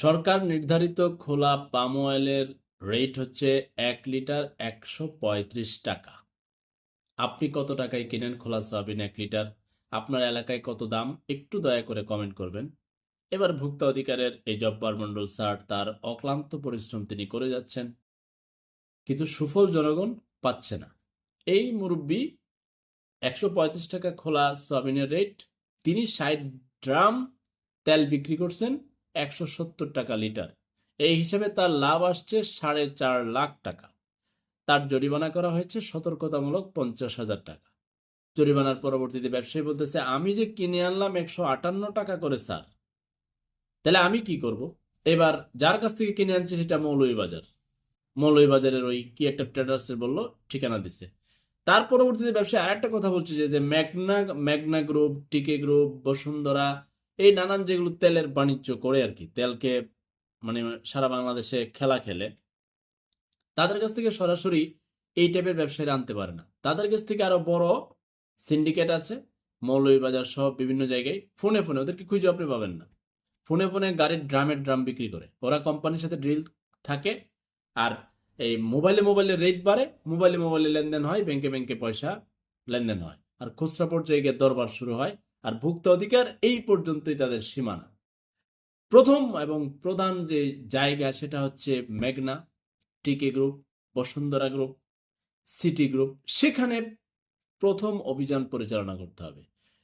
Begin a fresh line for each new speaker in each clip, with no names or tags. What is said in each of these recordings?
সরকার নির্ধারিত খোলা পাম অয়েলের রেট হচ্ছে এক লিটার একশো পঁয়ত্রিশ টাকা। আপনি কত টাকায় কিনেন খোলা সয়াবিন এক লিটার? আপনার এলাকায় কত দাম? একটু দয়া করে কমেন্ট করবেন। এবার ভুক্ত অধিকারের এই জব্বার মণ্ডল স্যার তার অক্লান্ত পরিশ্রম তিনি করে যাচ্ছেন। কিন্তু সুফল জনগণ পাচ্ছে না। এই মুরব্বী একশো পঁয়ত্রিশ টাকা খোলা সয়াবিনের রেট, তিনি ষাট ড্রাম তেল বিক্রি করছেন একশো সত্তর টাকা লিটার। এই হিসাবে তার লাভ আসছে সাড়ে চার লাখ টাকা। তার জরিমানা করা হয়েছে সতর্কতামূলক পঞ্চাশ হাজার টাকা। জরিমানার পরবর্তীতে ব্যবসায়ী বলতেছে, আমি যে কিনে আনলাম একশো আটান্ন টাকা করে, স্যার। তাহলে আমি কি করব? এবার যার কাছ থেকে কিনে আনছে সেটা মৌলভীবাজার। মৌলভীবাজারের ওই কি একটা ট্রেডার্সের বলল, ঠিকানা দিছে। তার পরবর্তীতে ব্যবসায়ী আর একটা কথা বলছে যে Magna Magna group, TK group, Bashundhara এই নানান যেগুলো তেলের বাণিজ্য করে আর কি, তেলকে মানে সারা বাংলাদেশে খেলা খেলে, তাদের কাছ থেকে সরাসরি এই টাইপের ব্যবসায়ীরা আনতে পারে না। তাদের কাছ থেকে আরও বড় সিন্ডিকেট আছে, মৌলভীবাজার সহ বিভিন্ন জায়গায়, ফোনে ফোনে, ওদেরকে খুঁজে আপনি পাবেন না। ফোনে ফোনে গাড়ির ড্রামের ড্রাম বিক্রি করে। ওরা কোম্পানির সাথে ড্রিল থাকে আর এই মোবাইলে মোবাইলে রেট বাড়ে, মোবাইলে মোবাইলে লেনদেন হয়, ব্যাংকে ব্যাংকে পয়সা লেনদেন হয়। আর খুচরা পর্যায়ে গিয়ে দরবার শুরু হয় আর ভুক্ত অধিকার এই পর্যন্তই তাদের সীমানা। প্রথম এবং প্রধান যে জায়গা সেটা হচ্ছে মেঘনা, TK group, Bashundhara group, City group. সেখানে প্রথম অভিযান পরিচালনা করতে হবে।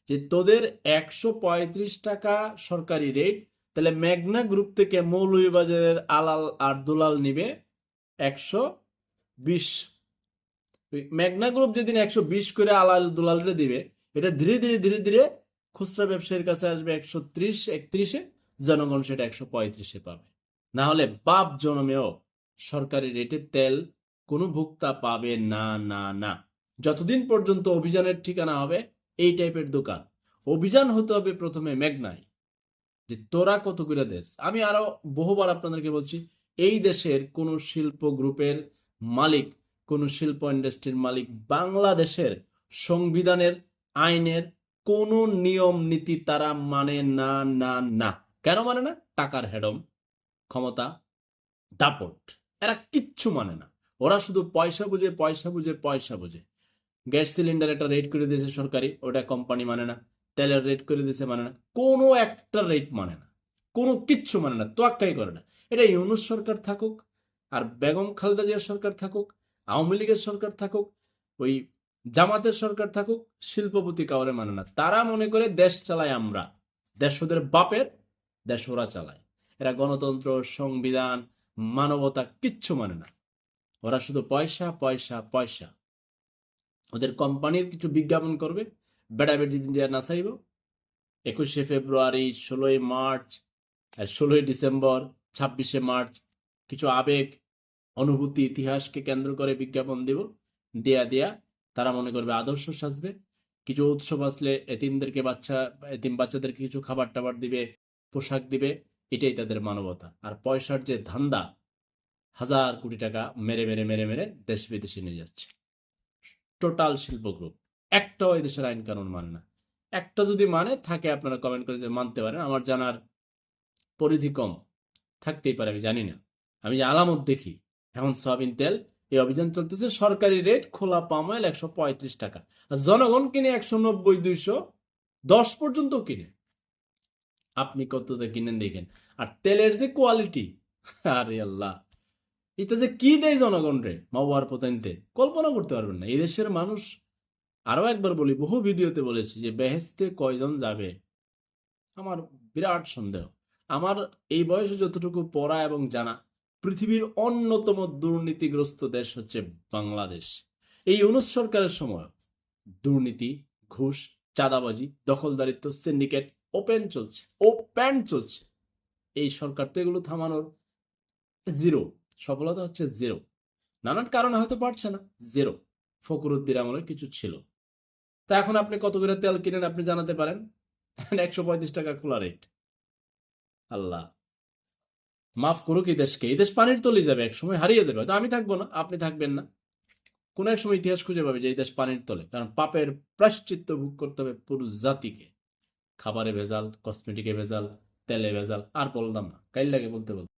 যে তোদের একশো পঁয়ত্রিশ টাকা সরকারি রেট তাহলে মেঘনা গ্রুপ থেকে মৌলভীবাজারের আলাল আর দুলাল নিবে একশো বিশ। মেঘনা গ্রুপ যেদিন একশো বিশ করে আলাল দুলালরে দিবে, এটা ধীরে ধীরে ধীরে ধীরে খুচরা ব্যবসায়ীর কাছে আসবে একশো ত্রিশ, একত্রিশে, জনগণ সেটা একশো পঁয়ত্রিশে পাবে। না হলে বাপ জনমেও সরকারি রেটে তেল কোনো ভুক্তা পাবে না না না। যতদিন পর্যন্ত অভিযানের ঠিকানা হবে, এই টাইপের দোকান। অভিযান হতে হবে প্রথমে মেঘনায়, যে তোরা কত করে দেশ। আমি আরও বহুবার আপনাদেরকে বলছি, এই দেশের কোন শিল্প গ্রুপের মালিক, কোন শিল্প ইন্ডাস্ট্রির মালিক বাংলাদেশের সংবিধানের, আইনের কোন নিয়ম নীতি তারা মানে না না না। কেন মানে না? টাকার হেডম, ক্ষমতা, দাপট। এরা কিচ্ছু মানে না। ওরা শুধু পয়সা বুঝে পয়সা বুঝে পয়সা বুঝে। গ্যাস সিলিন্ডার একটা রেট করে দিয়েছে সরকারি, ওটা কোম্পানি মানে না। তেলের রেট করে দিয়েছে মানে না। কোনো একটা রেট মানে না। কোনো কিচ্ছু মানে না, তোয়াক্কাই করে না। এটা ইউনুস সরকার থাকুক, আর বেগম খালেদা জিয়ার সরকার থাকুক, আওয়ামী লীগের সরকার থাকুক, ওই জামাতের সরকার থাকুক, শিল্পপতি কাউরে মানে না। তারা মনে করে দেশ চালায় আমরা। দেশ ওদের বাপের, দেশ ওরা চালায়। এরা গণতন্ত্র, সংবিধান, মানবতা কিচ্ছু মানে না। ওরা শুধু পয়সা পয়সা পয়সা। ওদের কোম্পানির কিছু বিজ্ঞাপন করবে। বেড়া বেটি দিয়া নাচাইব। একুশে ফেব্রুয়ারি, ষোলোই মার্চ ষোলোই ডিসেম্বর, ছাব্বিশে মার্চ কিছু আবেগ, অনুভূতি, ইতিহাসকে কেন্দ্র করে বিজ্ঞাপন দিব। দেয়া দেয়া তারা মনে করবে আদর্শ সাজবে। কিছু উৎসব আসলে এতিমদেরকে বাচ্চা, এতিম বাচ্চাদেরকে কিছু খাবার টাবার দিবে, পোশাক দিবে, এটাই তাদের মানবতা। আর পয়সার যে ধান্দা, হাজার কোটি টাকা মেরে মেরে মেরে মেরে দেশ বিদেশে নিয়ে যাচ্ছে। টোটাল শিল্প গ্রুপ। একটাও এই দেশের আইন কানুন মানে না। একটা যদি মানে থাকে আপনারা কমেন্ট করে যে মানতে পারেন। আমার জানার পরিধি কম। থাকতেই পারে, আমি জানি না। আমি যে আলামত দেখি, এখন সয়াবিন তেল এই অভিযান চলতেছে। সরকারি রেট খোলা পাম অয়েল একশো পঁয়ত্রিশ টাকা। আর জনগণ কিনে একশো নব্বই, দুইশো, দশ পর্যন্ত কিনে। আপনি কততে কিনেন দেখেন। আর তেলের যে কোয়ালিটি আরে আল্লাহ। এটা যে কি দেয় জনগণ রে? মাওয়ার পতেনতে। কল্পনা করতে পারবেন না। এই দেশের মানুষ, আরও একবার বলি, বহু ভিডিওতে বলেছি যে বেহেস্তে কয়জন যাবে? আমার বিরাট সন্দেহ। আমার এই বয়সে যতটুকু পড়া এবং জানা পৃথিবীর অন্যতম দুর্নীতিগ্রস্ত দেশ হচ্ছে বাংলাদেশ। এই অনুজ সরকারের সময় দুর্নীতি, ঘুষ, চাঁদাবাজি, দখলদারিত্ব, সিন্ডিকেট, ওপেন চলছে ওপেন চলছে। এই সরকার তো এগুলো থামানোর জিরো। সফলতা হচ্ছে জিরো। নানান কারণে হয়তো পারছে না, জিরো। ফকরুদ্দিন আমলে কিছু ছিল। তা এখন আপনি কত করে তেল কিনেন আপনি জানাতে পারেন? একশো পঁয়ত্রিশ টাকা খোলা রেট আল্লাহ। মাফ করুক এই দেশকে, এই দেশ পানির তলে যাবে, এক সময় হারিয়ে যাবে, হয়তো আমি থাকব না, আপনি থাকবেন না। কোন এক সময় ইতিহাস খুঁজে পাবে যে এই দেশ পানির তলে, কারণ পাপের প্রাশ্চিত্য ভোগ করতে হবে পুরুষ জাতিকে। খাবারে ভেজাল কসমেটিকে ভেজাল, তেলে ভেজাল, আর বললাম না কাইল লাগে বলতে বলতে